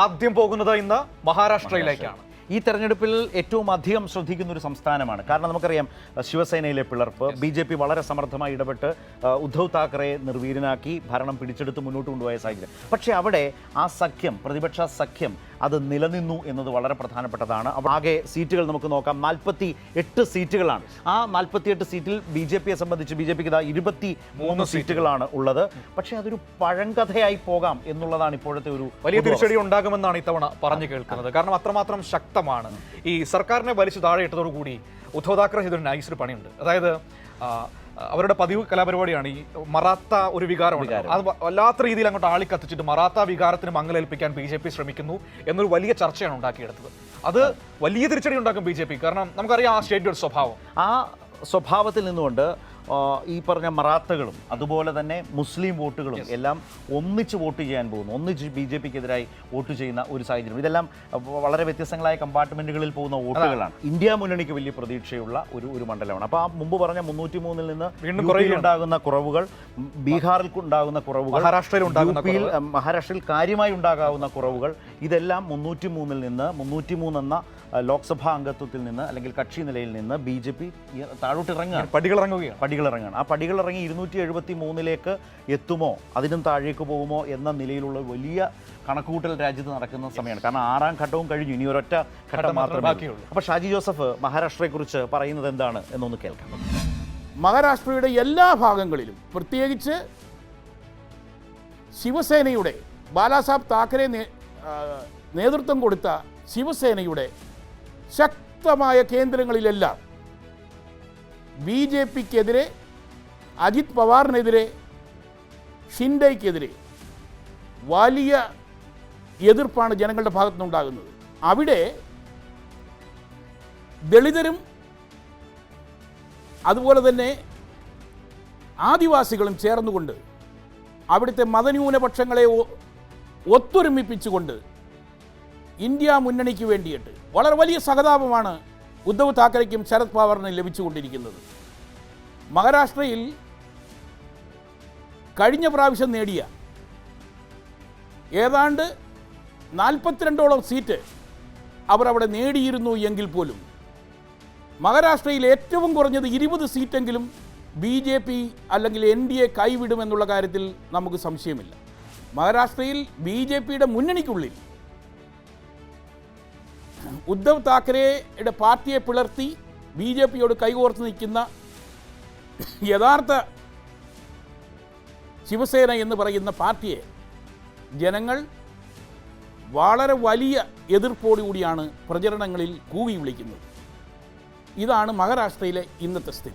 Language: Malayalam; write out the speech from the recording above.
ആദ്യം പോകുന്നത് ഇന്ന് മഹാരാഷ്ട്രയിലേക്കാണ്. ഈ തെരഞ്ഞെടുപ്പിൽ ഏറ്റവും അധികം ശ്രദ്ധിക്കുന്ന ഒരു സംസ്ഥാനമാണ്. കാരണം നമുക്കറിയാം ശിവസേനയിലെ പിളർപ്പ് ബി ജെ പി വളരെ സമർത്ഥമായി ഇടപെട്ട് ഉദ്ധവ് താക്കറയെ നിർവീര്യനാക്കി ഭരണം പിടിച്ചെടുത്ത് മുന്നോട്ട് കൊണ്ടുപോയ സാഹചര്യം. പക്ഷേ അവിടെ ആ സഖ്യം പ്രതിപക്ഷ സഖ്യം അത് നിലനിന്നു എന്നത് വളരെ പ്രധാനപ്പെട്ടതാണ്. ആകെ സീറ്റുകൾ നമുക്ക് നോക്കാം. നാൽപ്പത്തി എട്ട് സീറ്റുകളാണ്. ആ നാൽപ്പത്തി എട്ട് സീറ്റിൽ ബി ജെ പിയെ സംബന്ധിച്ച് ബി ജെ പിക്ക് ഇതാ ഇരുപത്തി മൂന്ന് സീറ്റുകളാണ് ഉള്ളത്. പക്ഷേ അതൊരു പഴങ്കഥയായി പോകാം എന്നുള്ളതാണ് ഇപ്പോഴത്തെ ഒരു വലിയ തിരിച്ചടി ഉണ്ടാകുമെന്നാണ് ഇത്തവണ പറഞ്ഞു കേൾക്കുന്നത്. കാരണം അത്രമാത്രം ശക്തമാണ്. ഈ സർക്കാരിനെ വലിച്ചു താഴെ ഇട്ടതോടുകൂടി ഉദ്ധവ് താക്കറെ ചെയ്തൊരു നൈസ് ഒരു പണിയുണ്ട്. അതായത് അവരുടെ പതിവ് കലാപരിപാടിയാണ് ഈ മറാത്ത ഒരു വികാരമുണ്ട് അത് വല്ലാത്ത രീതിയിൽ അങ്ങോട്ട് ആളിക്കത്തിച്ചിട്ട് മറാത്ത വികാരത്തിന് മങ്ങലേൽപ്പിക്കാൻ ബി ജെ പി ശ്രമിക്കുന്നു എന്നൊരു വലിയ ചർച്ചയാണ് ഉണ്ടാക്കിയെടുത്തത്. അത് വലിയ തിരിച്ചടി ഉണ്ടാക്കും ബി ജെ പി. കാരണം നമുക്കറിയാം ആ സ്റ്റേറ്റ് സ്വഭാവം. ആ സ്വഭാവത്തിൽ നിന്നുകൊണ്ട് ഈ പറഞ്ഞ മറാത്തകളും അതുപോലെ തന്നെ മുസ്ലിം വോട്ടുകളും എല്ലാം ഒന്നിച്ച് വോട്ട് ചെയ്യാൻ പോകുന്നു. ഒന്നിച്ച് ബി ജെ പിക്കെതിരായി വോട്ട് ചെയ്യുന്ന ഒരു സാഹചര്യം. ഇതെല്ലാം വളരെ വ്യത്യസ്തങ്ങളായ കമ്പാർട്ട്മെന്റുകളിൽ പോകുന്ന വോട്ടുകളാണ്. ഇന്ത്യ മുന്നണിക്ക് വലിയ പ്രതീക്ഷയുള്ള ഒരു ഒരു മണ്ഡലമാണ്. അപ്പോൾ ആ മുമ്പ് പറഞ്ഞ മുന്നൂറ്റി മൂന്നിൽ നിന്ന് ഉണ്ടാകുന്ന കുറവുകൾ ബീഹാറിൽ ഉണ്ടാകുന്ന കുറവുകൾ മഹാരാഷ്ട്രയിൽ ഉണ്ടാകുന്ന മഹാരാഷ്ട്രയിൽ കാര്യമായി ഉണ്ടാകാവുന്ന കുറവുകൾ ഇതെല്ലാം മുന്നൂറ്റി മൂന്നിൽ നിന്ന് മുന്നൂറ്റി മൂന്നെന്ന ലോക്സഭാ അംഗത്വത്തിൽ നിന്ന് അല്ലെങ്കിൽ കക്ഷി നിലയിൽ നിന്ന് ബി ജെ പി പടികൾ പടികളിറങ്ങുകയാണ്. പടികളിറങ്ങുകയാണ് ആ പടികളിറങ്ങി ഇരുന്നൂറ്റി എഴുപത്തി മൂന്നിലേക്ക് എത്തുമോ? അതിനും താഴേക്ക് പോകുമോ എന്ന നിലയിലുള്ള വലിയ കണക്കുകൂട്ടൽ രാജ്യത്ത് നടക്കുന്ന സമയമാണ്. കാരണം ആറാം ഘട്ടവും കഴിഞ്ഞു. ഇനി ഒരൊറ്റ ഘട്ടം മാത്രമേ ബാക്കിയുള്ളൂ. അപ്പോൾ ഷാജി ജോസഫ് മഹാരാഷ്ട്രയെക്കുറിച്ച് പറയുന്നത് എന്താണ് എന്നൊന്ന് കേൾക്കാം. മഹാരാഷ്ട്രയുടെ എല്ലാ ഭാഗങ്ങളിലും പ്രത്യേകിച്ച് ശിവസേനയുടെ ബാലാസാബ് താക്കറെ നേതൃത്വം കൊടുത്ത ശിവസേനയുടെ ശക്തമായ കേന്ദ്രങ്ങളിലെല്ലാം ബി ജെ പിക്കെതിരെ അജിത് പവാറിനെതിരെ ഷിൻഡയ്ക്കെതിരെ വലിയ എതിർപ്പാണ് ജനങ്ങളുടെ ഭാഗത്തുനിന്നുണ്ടാകുന്നത്. അവിടെ ദളിതരും അതുപോലെ തന്നെ ആദിവാസികളും ചേർന്നുകൊണ്ട് അവിടുത്തെ മതന്യൂനപക്ഷങ്ങളെ ഒത്തൊരുമിപ്പിച്ചുകൊണ്ട് ഇന്ത്യ മുന്നണിക്ക് വേണ്ടിയിട്ട് വളരെ വലിയ സഹതാപമാണ് ഉദ്ധവ് താക്കറയ്ക്കും ശരത് പവാറിനും ലഭിച്ചുകൊണ്ടിരിക്കുന്നത്. മഹാരാഷ്ട്രയിൽ കഴിഞ്ഞ പ്രാവശ്യം നേടിയ ഏതാണ്ട് നാൽപ്പത്തിരണ്ടോളം സീറ്റ് അവർ അവിടെ നേടിയിരുന്നു എങ്കിൽ പോലും മഹാരാഷ്ട്രയിൽ ഏറ്റവും കുറഞ്ഞത് ഇരുപത് സീറ്റെങ്കിലും ബി ജെ പി അല്ലെങ്കിൽ എൻ ഡി എ കൈവിടുമെന്നുള്ള കാര്യത്തിൽ നമുക്ക് സംശയമില്ല. മഹാരാഷ്ട്രയിൽ ബി ജെ പിയുടെ മുന്നണിക്കുള്ളിൽ ഉദ്ധവ് താക്കറെയുടെ പാർട്ടിയെ പിളർത്തി ബി ജെ പിയോട് കൈകോർത്ത് നിൽക്കുന്ന യഥാർത്ഥ ശിവസേന എന്ന് പറയുന്ന പാർട്ടിയെ ജനങ്ങൾ വളരെ വലിയ എതിർപ്പോടുകൂടിയാണ് പ്രചരണങ്ങളിൽ കൂവി വിളിക്കുന്നത്. ഇതാണ് മഹാരാഷ്ട്രയിലെ ഇന്നത്തെ സ്ഥിതി.